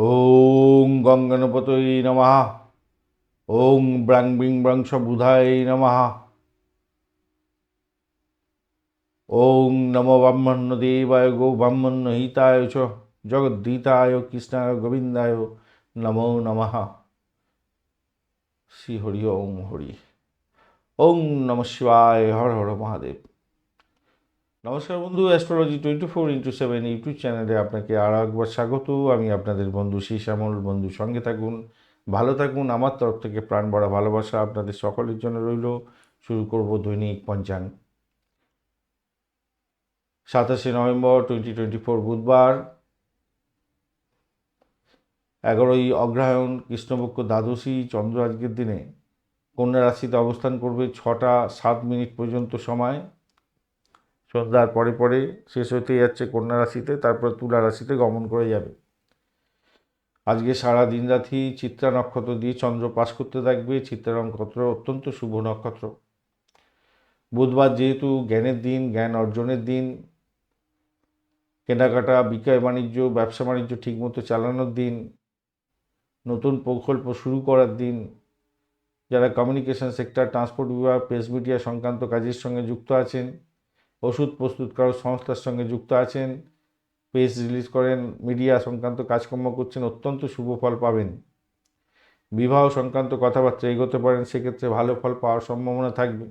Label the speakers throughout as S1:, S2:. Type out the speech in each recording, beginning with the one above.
S1: ওং গঙ্গনপতই নমঃ। ওং ব্রাং বিং ব্রাংশ বুধায় নমঃ। ওং নম ব্রাহ্মণ্য দেবায় গো ব্রাহ্মণ্য হিতায় চ জগদ্দীতায় কৃষ্ণায় গোবিন্দায় নমো নমঃ। শ্রী হরি ওম হরি। ওং নম শিবায় হর হর মহাদেব। নমস্কার বন্ধু astrology twenty four into seven YouTube চ্যানেলে আপনাকে আর একবার স্বাগত। আমি আপনাদের বন্ধু শ্যামল বন্ধু, সঙ্গে থাকুন, ভালো থাকুন। আমার তরফ থেকে প্রাণ ভরা ভালোবাসা আপনাদের সকলের জন্য রইল। শুরু করব দৈনিক পঞ্চাঙ্গ সাতাশে নভেম্বর টোয়েন্টি টোয়েন্টি ফোর বুধবার। এগারোই অগ্রহায়ণ, কৃষ্ণপক্ষ দ্বাদশী, চন্দ্র আজকের দিনে। কন্যা রাশিতে অবস্থান করবে ছটা সাত মিনিট পর্যন্ত সময়। সন্ধ্যার পরে পরে শেষ হতে যাচ্ছে কন্যা রাশিতে, তারপর তুলা রাশিতে গমন করে যাবে। আজকে সারা দিন রাতি চিত্রা নক্ষত্র দিয়ে চন্দ্র পাশ করতে থাকবে। চিত্রা নক্ষত্র অত্যন্ত শুভ নক্ষত্র। বুধবার যেহেতু জ্ঞানের দিন, জ্ঞান অর্জনের দিন, কেনাকাটা, বিক্রয় বাণিজ্য, ব্যবসা বাণিজ্য ঠিকমতো চালানোর দিন, নতুন প্রকল্প শুরু করার দিন, যারা কমিউনিকেশন সেক্টর ট্রান্সপোর্ট বিভাগ প্রেস মিডিয়া সংক্রান্ত কাজের সঙ্গে যুক্ত আছেন ওষুধ প্রস্তুতকারক সংস্থার সঙ্গে যুক্ত আছেন, পেজ রিলিজ করেন, মিডিয়া সংক্রান্ত কাজকর্ম করছেন, অত্যন্ত শুভ ফল পাবেন। বিবাহ সংক্রান্ত কথাবার্তা এগোতে পারেন, সেক্ষেত্রে ভালো ফল পাওয়ার সম্ভাবনা থাকবে।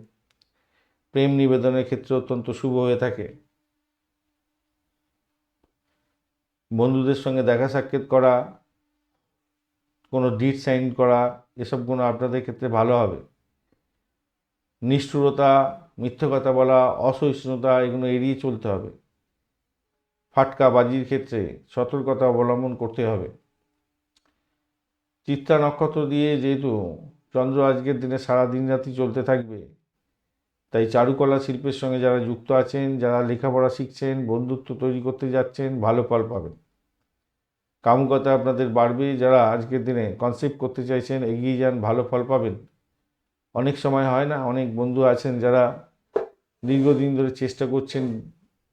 S1: প্রেম নিবেদনের ক্ষেত্রে অত্যন্ত শুভ হয়ে থাকে। বন্ধুদের সঙ্গে দেখা সাক্ষাৎ করা, কোনো ডিট সাইন করা, এসব গুণ আপনাদের ক্ষেত্রে ভালো হবে। নিষ্ঠুরতা, মিথ্যে কথা বলা, অসহিষ্ণুতা এগুলো এড়িয়ে চলতে হবে। ফাটকা বাজির ক্ষেত্রে সতর্কতা অবলম্বন করতে হবে। চিত্রা নক্ষত্র দিয়ে যেহেতু চন্দ্র আজকের দিনে সারা দিন রাতি চলতে থাকবে, তাই চারুকলা শিল্পের সঙ্গে যারা যুক্ত আছেন, যারা লেখাপড়া শিখছেন, বন্ধুত্ব তৈরি করতে যাচ্ছেন, ভালো ফল পাবেন। কামুকতা আপনাদের বাড়বে। যারা আজকের দিনে কনসেপ্ট করতে চাইছেন, এগিয়ে যান, ভালো ফল পাবেন। অনেক সময় হয় না, অনেক বন্ধু আছেন যারা দীর্ঘদিন ধরে চেষ্টা করছেন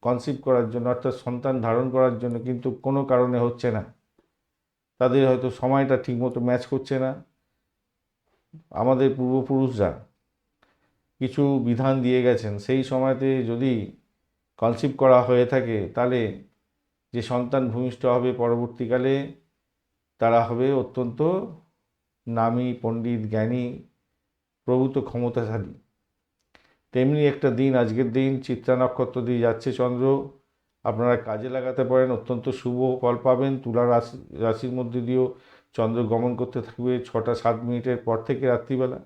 S1: কনসিভ করার জন্য, অর্থাৎ সন্তান ধারণ করার জন্য, কিন্তু কোনো কারণে হচ্ছে না। তাদের হয়তো সময়টা ঠিকমতো ম্যাচ করছে না। আমাদের পূর্বপুরুষরা কিছু বিধান দিয়ে গেছেন, সেই সময়তে যদি কনসিভ করা হয়ে থাকে, তাহলে যে সন্তান ভূমিষ্ঠ হবে পরবর্তীকালে, তারা হবে অত্যন্ত নামী, পণ্ডিত, জ্ঞানী প্রভূত ক্ষমতাশালী। তেমনি একটা দিন, আজকের দিন, চিত্রা নক্ষত্র দিয়ে যাচ্ছে চন্দ্র। আপনারা কাজে লাগাতে পারেন, অত্যন্ত শুভ ফল পাবেন। তুলা রাশি, রাশির মধ্যে দিয়েও চন্দ্র গমন করতে থাকবে ছটা সাত মিনিটের পর থেকে রাত্রিবেলা।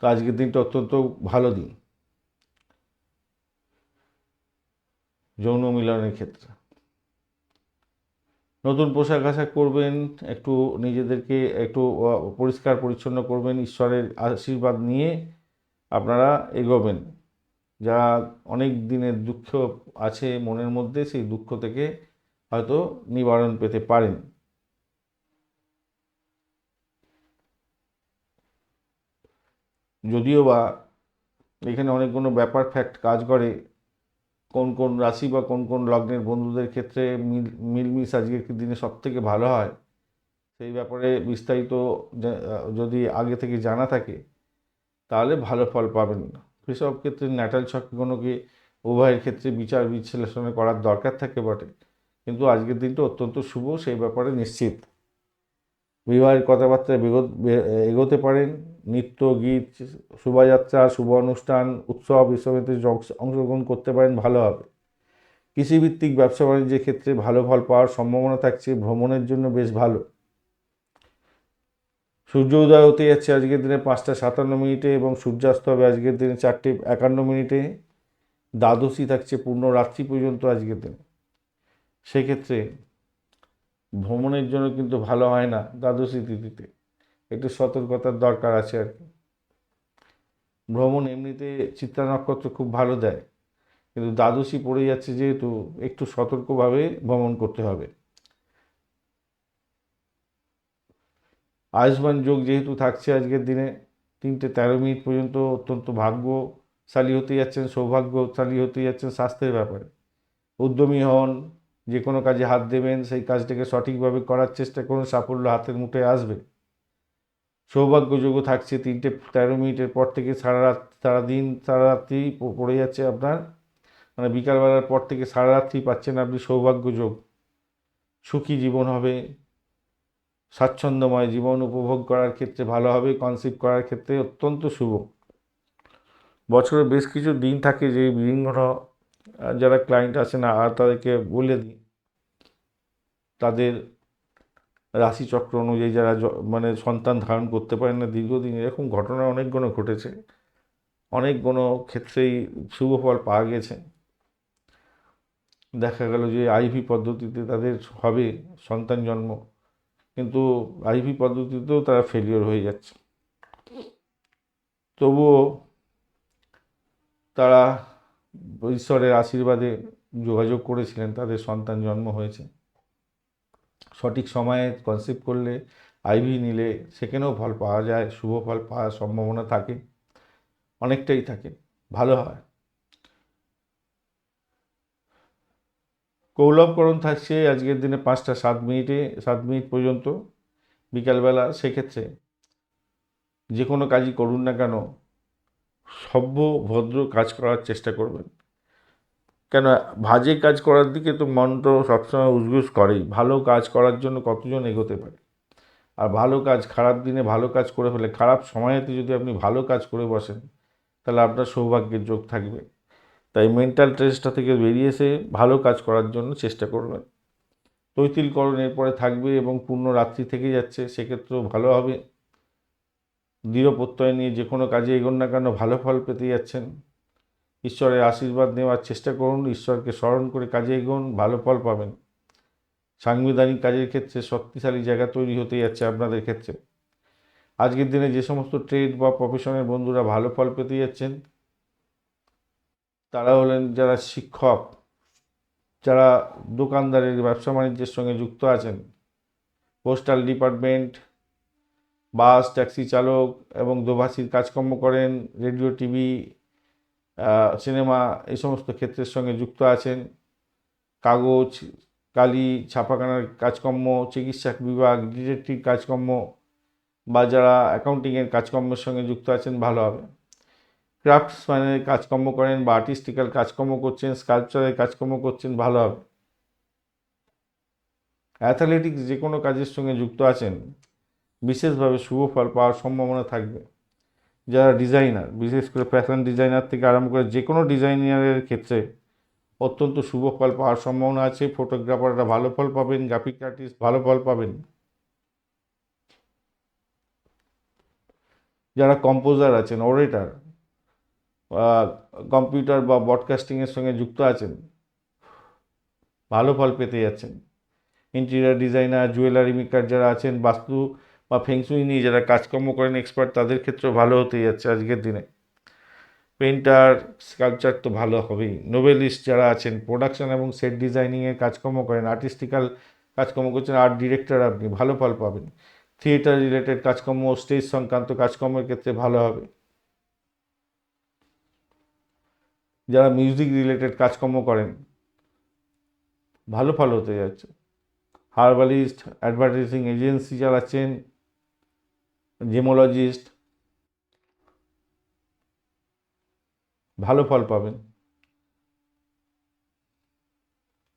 S1: তো আজকের দিনটা অত্যন্ত ভালো দিন। যৌন মিলনের ক্ষেত্রে। নতুন পোশাক আশাক করবেন একটু নিজেদেরকে একটু পরিষ্কার পরিচ্ছন্ন করবেন, ঈশ্বরের আশীর্বাদ নিয়ে আপনারা এগোবেন। যা অনেক দিনের দুঃখ আছে মনের মধ্যে, সেই দুঃখ থেকে হয়তো নিবারণ পেতে পারেন। যদিও বা এখানে অনেকগুলো ব্যাপার ফ্যাক্ট কাজ করে কোন কোন রাশি বা কোন কোন লগ্নের বন্ধুদের ক্ষেত্রে মিল, মিলমিশ আজকের দিনে সব থেকে ভালো হয়? সেই ব্যাপারে বিস্তারিত যদি আগে থেকে জানা থাকে, তাহলে ভালো ফল পাবেন। সেসব ক্ষেত্রে ন্যাটাল ছকগুলোকে উভয়ের ক্ষেত্রে বিচার বিশ্লেষণ করার দরকার থাকে বটে। কিন্তু আজকের দিনটা অত্যন্ত শুভ, সেই ব্যাপারে নিশ্চিত। বিবাহের কথাবার্তায় এগোতে পারেন। নৃত্য, গীত, শোভাযাত্রা, শুভ অনুষ্ঠান, উৎসব এসবেতে অংশগ্রহণ করতে পারেন, ভালো হবে। কৃষিভিত্তিক ব্যবসা বাণিজ্যের ক্ষেত্রে ভালো ফল পাওয়ার সম্ভাবনা থাকছে, ভ্রমণের জন্য বেশ ভালো। সূর্য উদয় হতে যাচ্ছে আজকের দিনে পাঁচটা সাতান্ন মিনিটে এবং সূর্যাস্ত হবে আজকের দিনে চারটে একান্ন মিনিটে। দ্বাদশী থাকছে পূর্ণ রাত্রি পর্যন্ত আজকের দিনে। সেক্ষেত্রে ভ্রমণের জন্য কিন্তু ভালো হয় না দ্বাদশী তিথিতে। একটু সতর্কতার দরকার আছে আর কি। ভ্রমণ এমনিতে চিত্রা নক্ষত্র খুব ভালো দেয়, কিন্তু দ্বাদশী পড়ে যাচ্ছে যেহেতু একটু সতর্কভাবে ভ্রমণ করতে হবে। আয়ুষ্মান যোগ যেহেতু থাকছে আজকের দিনে, তিনটে তেরো মিনিট পর্যন্ত অত্যন্ত ভাগ্যশালী হতে যাচ্ছেন, সৌভাগ্যশালী হতে যাচ্ছেন স্বাস্থ্যের ব্যাপারে। উদ্যমী হন, যে কোনো কাজে হাত দেবেন, সেই কাজটাকে সঠিকভাবে করার চেষ্টা করুন, সাফল্য হাতের মুঠে আসবে। সৌভাগ্যযোগও থাকছে তিনটে তেরো মিনিটের পর থেকে সারা রাত সারাদিন সারা রাত্রি পড়ে যাচ্ছে আপনার। মানে বিকালবেলার পর থেকে সারা রাত্রি পাচ্ছেন আপনি সৌভাগ্যযোগ। সুখী জীবন হবে। স্বাচ্ছন্দ্যময় জীবন উপভোগ করার ক্ষেত্রে ভালো হবে কনসিভ করার ক্ষেত্রে অত্যন্ত শুভ। বছরে বেশ কিছু দিন থাকে যে আহ, যারা ক্লায়েন্ট আছে না আর তাদেরকে বলে দিই। তাদের রাশিচক্র অনুযায়ী যারা মানে সন্তান ধারণ করতে পারেন না দীর্ঘদিন, এরকম ঘটনা অনেকগুলো ঘটেছে। অনেকগুলো ক্ষেত্রেই শুভ ফল পাওয়া গেছে। দেখা গেল যে আইভি পদ্ধতিতে তাদের হবে সন্তান জন্ম, কিন্তু আইভি পদ্ধতিতেও তারা ফেলিওর হয়ে যাচ্ছে। তবুও তারা ঈশ্বরের আশীর্বাদে যোগাযোগ করেছিলেন, তাদের সন্তান জন্ম হয়েছে। সঠিক সময়ে কনসেপ্ট করলে আইভি নিলে সেখানেও ফল পাওয়া যায়, শুভ ফল পাওয়ার সম্ভাবনা থাকে, অনেকটাই থাকে, ভালো হয়। কৌলভকরণ থাকছে আজকের দিনে পাঁচটা সাত মিনিটে, সাত মিনিট পর্যন্ত, বিকালবেলা। সেক্ষেত্রে যে কোনো কাজই করুন না কেন, সভ্য ভদ্র কাজ করার চেষ্টা করবেন। কেন ভাজে কাজ করার দিকে তো মন তো সবসময় উজগুজ করেই। ভালো কাজ করার জন্য কতজন এগোতে পারে? আর ভালো কাজ, খারাপ দিনে ভালো কাজ করে ফেলে, খারাপ সময়তে যদি আপনি ভালো কাজ করে বসেন, তাহলে আপনার সৌভাগ্যের যোগ থাকবে। তাই মেন্টাল স্ট্রেসটা থেকে বেরিয়ে এসে ভালো কাজ করার জন্য চেষ্টা করবেন। তৈতিলকরণ এরপরে থাকবে এবং পূর্ণ রাত্রি থেকে যাচ্ছে, সেক্ষেত্রেও ভালো হবে। দৃঢ় প্রত্যয় নিয়ে যে কোনো কাজে এগোন না কেন, ভালো ফল পেতে যাচ্ছেন। ঈশ্বরের আশীর্বাদ নেওয়ার চেষ্টা করুন, ঈশ্বরকে স্মরণ করে কাজে এগোন, ভালো ফল পাবেন। সাংবিধানিক কাজের ক্ষেত্রে শক্তিশালী জায়গা তৈরি হতে যাচ্ছে আপনাদের ক্ষেত্রে। আজকের দিনে যে সমস্ত ট্রেড বা প্রফেশনের বন্ধুরা ভালো ফল পেতে যাচ্ছেন, তারা হলেন যারা শিক্ষক, যারা দোকানদারের ব্যবসা বাণিজ্যের সঙ্গে যুক্ত আছেন, পোস্টাল ডিপার্টমেন্ট, বাস, ট্যাক্সি চালক এবং দোভাষীর কাজকর্ম করেন, রেডিও, টিভি সিনেমা এই সমস্ত ক্ষেত্রের সঙ্গে যুক্ত আছেন। কাগজ কালি ছাপাখানার কাজকর্ম, চিকিৎসা বিভাগ, ডিটেকটিভ কাজকর্ম বা যারা অ্যাকাউন্টিংয়ের কাজকর্মের সঙ্গে যুক্ত আছেন, ভালো হবে। ক্রাফটসম্যানের কাজকর্ম করেন বা আর্টিস্টিক্যাল কাজকর্ম করছেন, স্কাল্পচারের কাজকর্ম করছেন, ভালো হবে। অ্যাথলেটিক্স যে কোনো কাজের সঙ্গে যুক্ত আছেন, বিশেষভাবে শুভ ফল পাওয়ার সম্ভাবনা থাকবে। যারা ডিজাইনার, বিশেষ করে ফ্যাশন ডিজাইনার থেকে আরম্ভ করে যে কোনো ডিজাইনারের ক্ষেত্রে অত্যন্ত শুভ ফল পাওয়ার সম্ভাবনা আছে। ফটোগ্রাফাররা ভালো ফল পাবেন গ্রাফিক আর্টিস্ট ভালো ফল পাবেন। যারা কম্পোজার আছেন ওরেটার কম্পিউটার বা ব্রডকাস্টিংয়ের সঙ্গে যুক্ত আছেন, ভালো ফল পেতে যাচ্ছেন। ইন্টেরিয়ার ডিজাইনার জুয়েলারি মেকার যারা আছেন, বাস্তু বা ফেংসুই নিয়ে যারা কাজকর্ম করেন এক্সপার্ট তাদের ক্ষেত্রেও ভালো হতে যাচ্ছে আজকের দিনে। পেন্টার স্কাল্পচার তো ভালো হবেই। নোবেলিস্ট যারা আছেন প্রোডাকশন এবং সেট ডিজাইনিংয়ের কাজকর্ম করেন আর্টিস্টিক্যাল কাজকর্ম করছেন আর্ট ডিরেক্টর আপনি, ভালো ফল পাবেন। থিয়েটার রিলেটেড কাজকর্ম স্টেজ সংক্রান্ত কাজকর্মের ক্ষেত্রে ভালো হবে। যারা মিউজিক রিলেটেড কাজকর্ম করেন, ভালো ফল হতে যাচ্ছে। হার্বালিস্ট অ্যাডভার্টাইজিং এজেন্সি চালাচ্ছেন জেমোলজিস্ট, ভালো ফল পাবেন।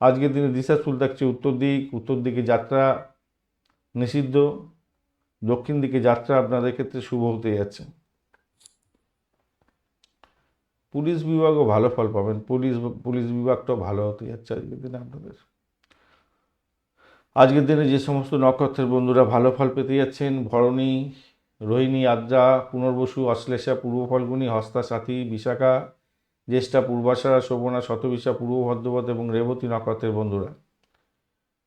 S1: আজকের দিনে দিশাশুল থাকছে উত্তর দিক, উত্তর দিকে যাত্রা নিষিদ্ধ, দক্ষিণ দিকে যাত্রা আপনাদের ক্ষেত্রে শুভ হতে যাচ্ছে। পুলিশ বিভাগও ভালো ফল পাবেন, পুলিশ পুলিশ বিভাগটাও ভালো হতে যাচ্ছে আজকের দিনে আপনাদের। আজকের দিনে যে সমস্ত নক্ষত্রের বন্ধুরা ভালো ফল পেতে যাচ্ছেন, ভরণী রোহিণী, আদ্রা পুনর্বসু অশ্লেষা, পূর্ব ফল্গুনী, হস্তা, সাথী, বিশাখা, জ্যেষ্ঠা পূর্বাশারা শোভনা, শতবিশা, পূর্ব ভদ্রপদ এবং রেবতী নক্ষত্রের বন্ধুরা।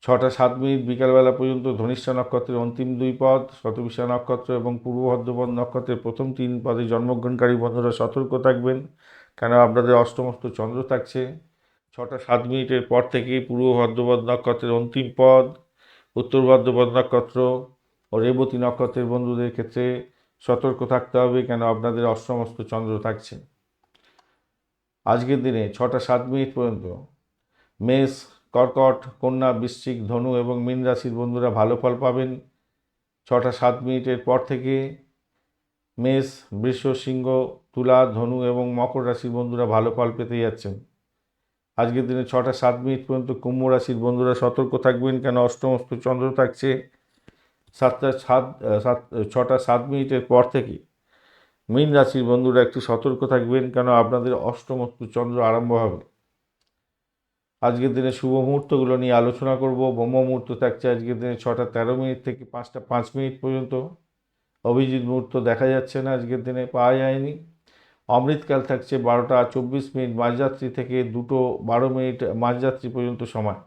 S1: ছটা সাত মিনিট বিকালবেলা পর্যন্ত ধনিষ্ঠা নক্ষত্রের অন্তিম দুই পদ, শতবিশা নক্ষত্র এবং পূর্ব ভদ্রপদ নক্ষত্রের প্রথম তিন পদে জন্মগ্রহণকারী বন্ধুরা সতর্ক থাকবেন কেন আপনাদের অষ্টমস্ত চন্দ্র থাকছে। ছটা সাত মিনিটের পর থেকেই পূর্ব ভদ্রপদ নক্ষত্রের অন্তিম পদ, উত্তর ভদ্রপদ নক্ষত্র ও রেবতী নক্ষত্রের বন্ধুদের ক্ষেত্রে সতর্ক থাকতে হবে কেন আপনাদের অষ্টমস্ত চন্দ্র থাকছে। আজকের দিনে ছটা সাত মিনিট পর্যন্ত মেষ, কর্কট, কন্যা, বৃশ্চিক, ধনু এবং মীন রাশির বন্ধুরা ভালো ফল পাবেন। ছটা সাত মিনিটের পর থেকে মেষ, বৃষ, সিংহ, তুলা, ধনু এবং মকর রাশির বন্ধুরা ভালো ফল পেতে যাচ্ছেন। আজকের দিনে ছটা সাত মিনিট পর্যন্ত কুম্ভ রাশির বন্ধুরা সতর্ক থাকবেন কেন অষ্টমস্ত চন্দ্র থাকছে। সাতটা সাত সাত ছটা সাত মিনিটের পর থেকে মীন রাশির বন্ধুরা একটু সতর্ক থাকবেন কেন আপনাদের অষ্টমস্তু চন্দ্র আরম্ভ হবে। আজকের দিনে শুভ মুহূর্তগুলো নিয়ে আলোচনা করব। ব্রহ্ম মুহূর্ত থাকছে আজকের দিনে ছটা তেরো মিনিট থেকে পাঁচটা পাঁচ মিনিট পর্যন্ত। অভিজিৎ মুহূর্ত দেখা যাচ্ছে না আজকের দিনে পাওয়া যায়নি। অমৃতকাল থাকছে বারোটা চব্বিশ মিনিট, মাঝরাত্রি থেকে দুটো বারো মিনিট মাঝরাত্রি পর্যন্ত সময়।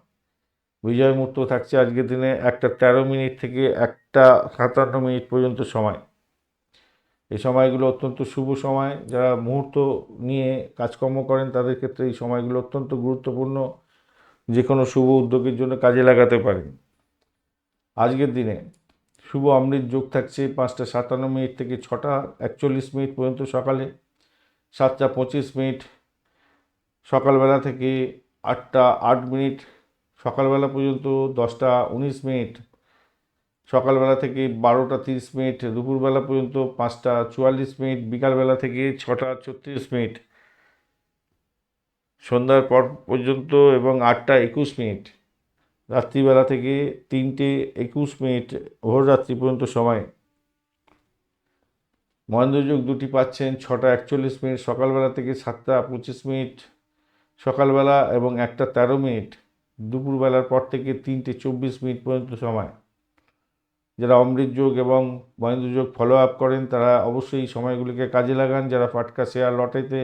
S1: বিজয় মুহূর্ত থাকছে আজকের দিনে একটা তেরো মিনিট থেকে একটা সাতান্ন মিনিট পর্যন্ত সময়। এই সময়গুলো অত্যন্ত শুভ সময়। যারা মুহূর্ত নিয়ে কাজকর্ম করেন, তাদের ক্ষেত্রে এই সময়গুলো অত্যন্ত গুরুত্বপূর্ণ। যে কোনো শুভ উদ্যোগের জন্য কাজে লাগাতে পারেন। আজকের দিনে শুভ অমৃত যোগ থাকছে পাঁচটা সাতান্ন মিনিট থেকে ছটা একচল্লিশ মিনিট পর্যন্ত সকালে, সাতটা পঁচিশ মিনিট সকালবেলা থেকে আটটা আট মিনিট সকালবেলা পর্যন্ত দশটা উনিশ মিনিট, সকালবেলা থেকে বারোটা তিরিশ মিনিট, দুপুরবেলা পর্যন্ত পাঁচটা চুয়াল্লিশ মিনিট, বিকালবেলা থেকে ছটা ছত্রিশ মিনিট, সন্ধ্যার পর পর্যন্ত এবং আটটা একুশ মিনিট, রাত্রিবেলা থেকে তিনটে একুশ মিনিট ভোররাত্রি পর্যন্ত সময়। মহেন্দ্রযোগ দুটি পাচ্ছেন, ছটা একচল্লিশ মিনিট, সকালবেলা থেকে সাতটা পঁচিশ মিনিট, সকালবেলা এবং একটা তেরো মিনিট। দুপুরবেলার পর থেকে তিনটে চব্বিশ মিনিট পর্যন্ত সময়। যারা অমৃত যোগ এবং মহেন্দ্র যোগ ফলো আপ করেন, তারা অবশ্যই এই সময়গুলিকে কাজে লাগান। যারা ফাটকা শেয়ার লটারিতে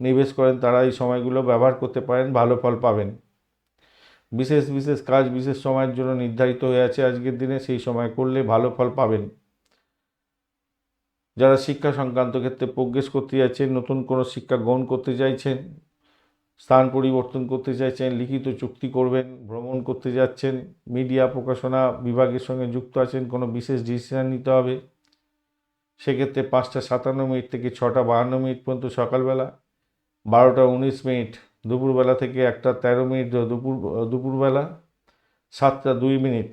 S1: নিবেশ করেন, তারা এই সময়গুলো ব্যবহার করতে পারেন, ভালো ফল পাবেন। বিশেষ বিশেষ কাজ, বিশেষ সময়ের জন্য নির্ধারিত হয়ে আছে আজকের দিনে, সেই সময় করলে ভালো ফল পাবেন। যারা শিক্ষা সংক্রান্ত ক্ষেত্রে প্রোগ্রেস করতে যাচ্ছেন, নতুন কোনো শিক্ষা গ্রহণ করতে চাইছেন স্থান পরিবর্তন করতে চাইছেন, লিখিত চুক্তি করবেন, ভ্রমণ করতে যাচ্ছেন, মিডিয়া প্রকাশনা বিভাগের সঙ্গে যুক্ত আছেন, কোনো বিশেষ ডিসিশান নিতে হবে। সেক্ষেত্রে পাঁচটা সাতান্ন মিনিট থেকে ছটা বাহান্ন মিনিট পর্যন্ত সকালবেলা, বারোটা উনিশ মিনিট দুপুরবেলা থেকে একটা তেরো মিনিট দুপুর, দুপুরবেলা, সাতটা দুই মিনিট।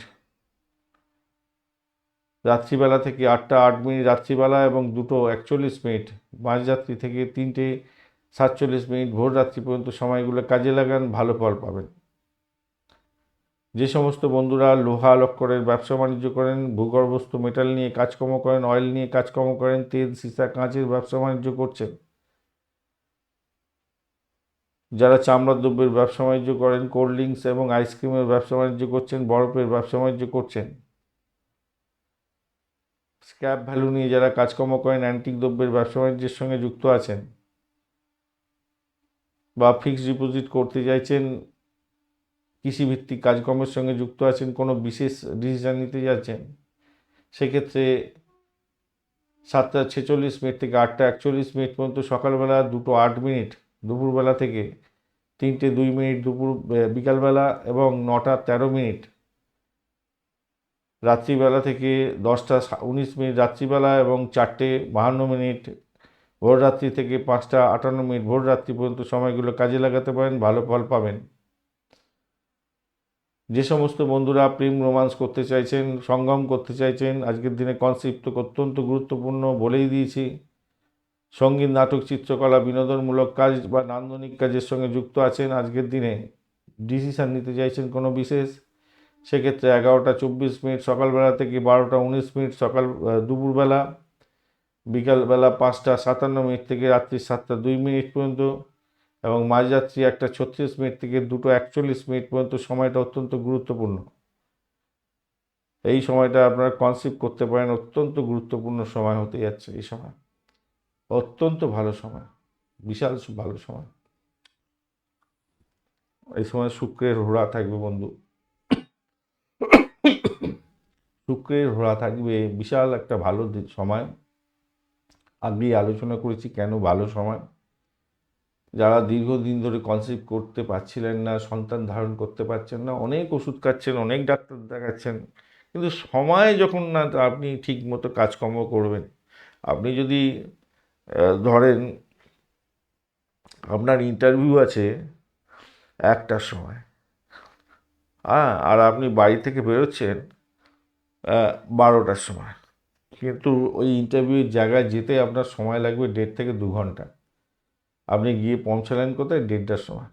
S1: রাত্রিবেলা থেকে আটটা আট মিনিট রাত্রিবেলা এবং দুটো একচল্লিশ মিনিট মাঝরাত্রি থেকে তিনটে সাতচল্লিশ মিনিট ভোর রাত্রি পর্যন্ত সময়গুলো কাজে লাগান, ভালো ফল পাবেন। যে সমস্ত বন্ধুরা লোহা লক্করের ব্যবসা বাণিজ্য করেন, ভূগর্ভস্থ মেটাল নিয়ে কাজকর্ম করেন, অয়েল নিয়ে কাজকর্ম করেন, তেল, সীসা, কাঁচের ব্যবসা বাণিজ্য করছেন। যারা চামড়ার দ্রব্যের ব্যবসা বাণিজ্য করেন, কোল্ড ড্রিঙ্কস এবং আইসক্রিমের ব্যবসা বাণিজ্য করছেন, বরফের ব্যবসা বাণিজ্য করছেন। স্ক্র্যাপ ভ্যালু নিয়ে যারা কাজকর্ম করেন, অ্যান্টিক দ্রব্যের ব্যবসা বাণিজ্যের সঙ্গে যুক্ত আছেন। বা ফিক্সড ডিপোজিট করতে চাইছেন, কৃষিভিত্তিক কাজকর্মের সঙ্গে যুক্ত আছেন, কোনো বিশেষ ডিসিশন নিতে যাচ্ছেন, সেক্ষেত্রে সাতটা ছেচল্লিশ মিনিট থেকে আটটা একচল্লিশ মিনিট পর্যন্ত সকালবেলা দুটো আট মিনিট, দুপুরবেলা থেকে তিনটে দুই মিনিট দুপুর বিকালবেলা এবং নটা তেরো মিনিট, রাত্রিবেলা থেকে দশটা উনিশ মিনিট রাত্রিবেলা এবং চারটে বাহান্ন মিনিট ভোররাত্রি থেকে পাঁচটা আটান্ন মিনিট ভোররাত্রি পর্যন্ত সময়গুলো কাজে লাগাতে পারেন, ভালো ফল পাবেন। যে সমস্ত বন্ধুরা প্রেম রোমান্স করতে চাইছেন, সঙ্গম করতে চাইছেন, আজকের দিনে কনসেপ্ট অত্যন্ত গুরুত্বপূর্ণ বলেই দিয়েছি। সংগীত, নাটক, চিত্রকলা, বিনোদনমূলক কাজ বা নান্দনিক কাজের সঙ্গে যুক্ত আছেন, আজকের দিনে ডিসিশান নিতে চাইছেন কোনো বিশেষ? সেক্ষেত্রে এগারোটা চব্বিশ মিনিট সকালবেলা থেকে বারোটা উনিশ মিনিট সকাল দুপুরবেলা বিকালবেলা পাঁচটা সাতান্ন মিনিট থেকে রাত্রি সাতটা দুই মিনিট পর্যন্ত এবং মাঝরাত্রি একটা ছত্রিশ মিনিট থেকে দুটো একচল্লিশ মিনিট পর্যন্ত সময়টা অত্যন্ত গুরুত্বপূর্ণ। এই সময়টা আপনারা কনসিভ করতে পারেন, অত্যন্ত গুরুত্বপূর্ণ সময় হতে যাচ্ছে এই সময়। অত্যন্ত ভালো সময়, বিশাল ভালো সময়। এই সময় শুক্রের হোড়া থাকবে বন্ধু। শুক্রের হোড়া থাকবে বিশাল একটা ভালো সময়। আগেই আলোচনা করেছি কেন ভালো সময়? যারা দীর্ঘদিন ধরে কনসেপ্ট করতে পারছিলেন না, সন্তান ধারণ করতে পারছেন না, অনেক ওষুধ খাচ্ছেন, অনেক ডাক্তার দেখাচ্ছেন, কিন্তু সময় যখন না আপনি ঠিক মতো কাজকর্ম করবেন। আপনি যদি ধরেন আপনার ইন্টারভিউ আছে একটার সময় হ্যাঁ আর আপনি বাড়ি থেকে বেরোচ্ছেন বারোটার সময়। কিন্তু ওই ইন্টারভিউর জায়গায় যেতে আপনার সময় লাগবে দেড় থেকে দু ঘণ্টা। আপনি গিয়ে পৌঁছালেন কোথায়? দেড়টার সময়।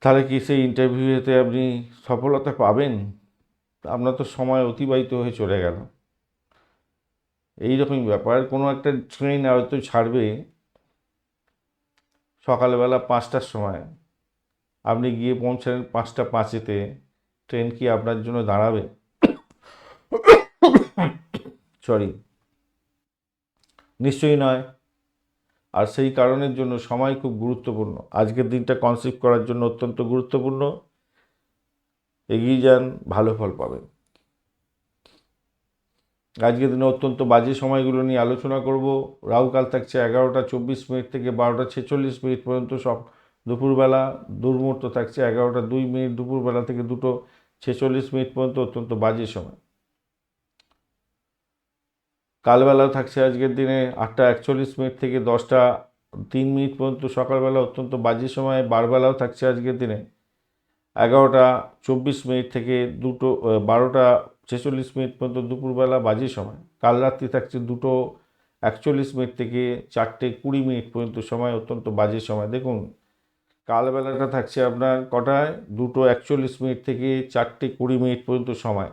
S1: তাহলে কি সেই ইন্টারভিউতে আপনি সফলতা পাবেন? আপনার তো সময় অতিবাহিত হয়ে চলে গেল। এইরকমই ব্যাপার। কোনো একটা ট্রেন হয়তো ছাড়বে সকালবেলা পাঁচটার সময়। আপনি গিয়ে পৌঁছালেন পাঁচটা পাঁচেতে। ট্রেন কি আপনার জন্য দাঁড়াবে? সরি নিশ্চয়ই নয়। আর সেই কারণের জন্য সময় খুব গুরুত্বপূর্ণ। আজকের দিনটা কনসিভ করার জন্য অত্যন্ত গুরুত্বপূর্ণ। এগিয়ে যান, ভালো ফল পাবেন। আজকের দিনে অত্যন্ত বাজে সময়গুলো নিয়ে আলোচনা করব। রাহুকাল থাকছে এগারোটা চব্বিশ মিনিট থেকে বারোটা ছেচল্লিশ মিনিট পর্যন্ত সব দুপুরবেলা। দুর্মুহূর্ত থাকছে এগারোটা দুই মিনিট দুপুরবেলা থেকে দুটো ছেচল্লিশ মিনিট পর্যন্ত অত্যন্ত বাজে সময়। কালবেলা থাকছে আজকের দিনে আটটা একচল্লিশ মিনিট থেকে দশটা তিন মিনিট পর্যন্ত সকালবেলা অত্যন্ত বাজে সময় বারবেলাও থাকছে আজকের দিনে। এগারোটা চব্বিশ মিনিট থেকে দুটো বারোটা ছেচল্লিশ মিনিট পর্যন্ত দুপুরবেলা বাজে সময়। কাল রাত্রি থাকছে দুটো একচল্লিশ মিনিট থেকে চারটে কুড়ি মিনিট পর্যন্ত সময়, অত্যন্ত বাজে সময়। দেখুন, কালবেলাটা থাকছে আপনার কটায়? দুটো একচল্লিশ মিনিট থেকে চারটে কুড়ি মিনিট পর্যন্ত সময়।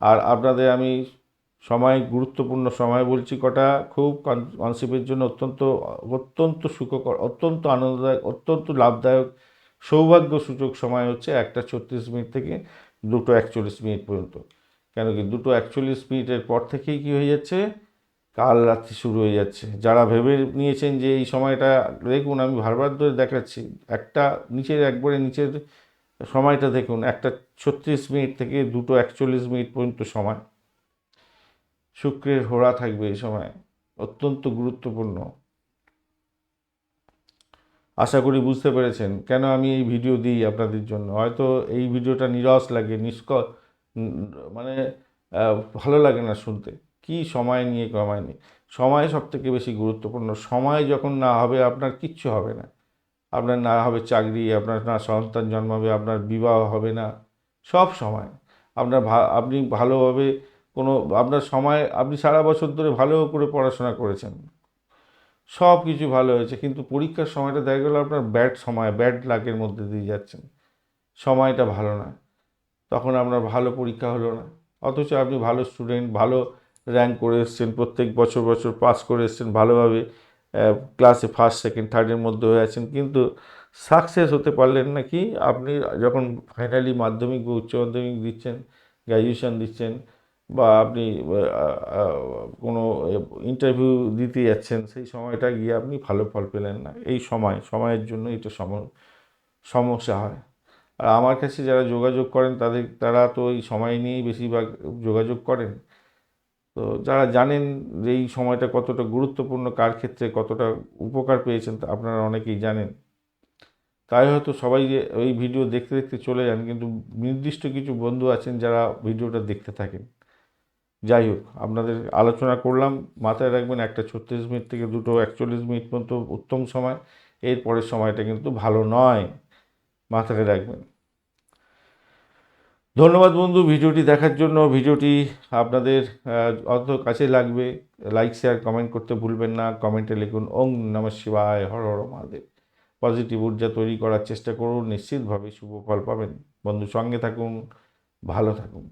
S1: আর আপনাদের আমি সময়, গুরুত্বপূর্ণ সময় বলছি কটা, খুব কনসেপ্টের জন্য অত্যন্ত অত্যন্ত সুখকর, অত্যন্ত আনন্দদায়ক, অত্যন্ত লাভদায়ক সৌভাগ্য সূচক সময় হচ্ছে একটা ছত্রিশ মিনিট থেকে দুটো একচল্লিশ মিনিট পর্যন্ত। কেন কি দুটো একচল্লিশ মিনিটের পর থেকেই কী হয়ে যাচ্ছে? কাল রাত্রি শুরু হয়ে যাচ্ছে। যারা ভেবে নিয়েছেন যে এই সময়টা, দেখুন আমি বারবার ধরে দেখাচ্ছি, একটা নিচের, একবারে নিচের সময়টা দেখুন, একটা ছত্রিশ মিনিট থেকে দুটো একচল্লিশ মিনিট পর্যন্ত সময়। শুক্রের হোড়া থাকবে এই সময়। অত্যন্ত গুরুত্বপূর্ণ। আশা করি বুঝতে পেরেছেন কেন আমি এই ভিডিও দিই আপনাদের জন্য। হয়তো এই ভিডিওটা নিরস লাগে নিষ্ক মানে ভালো লাগে না শুনতে। কি সময় নিয়ে কমায় নিয়ে। সময় সব থেকে বেশি গুরুত্বপূর্ণ। সময় যখন না হবে আপনার কিচ্ছু হবে না। আপনার না হবে চাকরি, আপনার না সন্তান জন্মাবে, আপনার বিবাহ হবে না। সব সময়। আপনার আপনি ভালোভাবে কোনো, আপনার সময়, আপনি সারা বছর ধরে ভালো করে পড়াশোনা করেছেন। সব কিছু ভালো হয়েছে, কিন্তু পরীক্ষার সময়টা দেখা গেলো আপনার ব্যাড সময়, ব্যাড লাকের মধ্যে দিয়ে যাচ্ছেন। সময়টা ভালো না। তখন আপনার ভালো পরীক্ষা হলো না। অথচ আপনি ভালো স্টুডেন্ট, ভালো র্যাঙ্ক করে এসছেন, প্রত্যেক বছর বছর পাস করে এসছেন, ভালোভাবে ক্লাসে ফার্স্ট, সেকেন্ড, থার্ডের মধ্যে হয়ে আছেন, কিন্তু সাকসেস হতে পারলেন না কি? আপনি যখন ফাইনালি মাধ্যমিক বা উচ্চ মাধ্যমিক দিচ্ছেন, গ্র্যাজুয়েশন দিচ্ছেন বা আপনি কোনো ইন্টারভিউ দিতে যাচ্ছেন, সেই সময়টা গিয়ে আপনি ভালো ফল পেলেন না। এই সময়, সময়ের জন্য এটা সম, সমস্যা হয়। আর আমার কাছে যারা যোগাযোগ করেন, তাদের, তারা তো এই সময় নিয়েই বেশিরভাগ যোগাযোগ করেন। তো যারা জানেন যে এই সময়টা কতটা গুরুত্বপূর্ণ, কার ক্ষেত্রে কতটা উপকার পেয়েছেন, তা আপনারা অনেকেই জানেন। তাই হয়তো সবাই যে ওই ভিডিও দেখতে দেখতে চলে যান, কিন্তু নির্দিষ্ট কিছু বন্ধু আছেন যারা ভিডিওটা দেখতে থাকেন। যাই হোক, আপনাদের আলোচনা করলাম, মাথায় রাখবেন একটা ছত্রিশ মিনিট থেকে দুটো একচল্লিশ মিনিট পর্যন্ত উত্তম সময় এর পরের সময়টা কিন্তু ভালো নয়, মাথায় রাখবেন। ধন্যবাদ বন্ধু, ভিডিওটি দেখার জন্য, ভিডিওটি আপনাদের অত কাছে লাগবে লাইক শেয়ার কমেন্ট করতে ভুলবেন না কমেন্টে লিখুন, ওং নম শিবায়, হর হর মহাদেব। পজিটিভ ঊর্জা তৈরি করার চেষ্টা করুন, নিশ্চিতভাবে শুভ ফল পাবেন। বন্ধু, সঙ্গে থাকুন, ভালো থাকুন।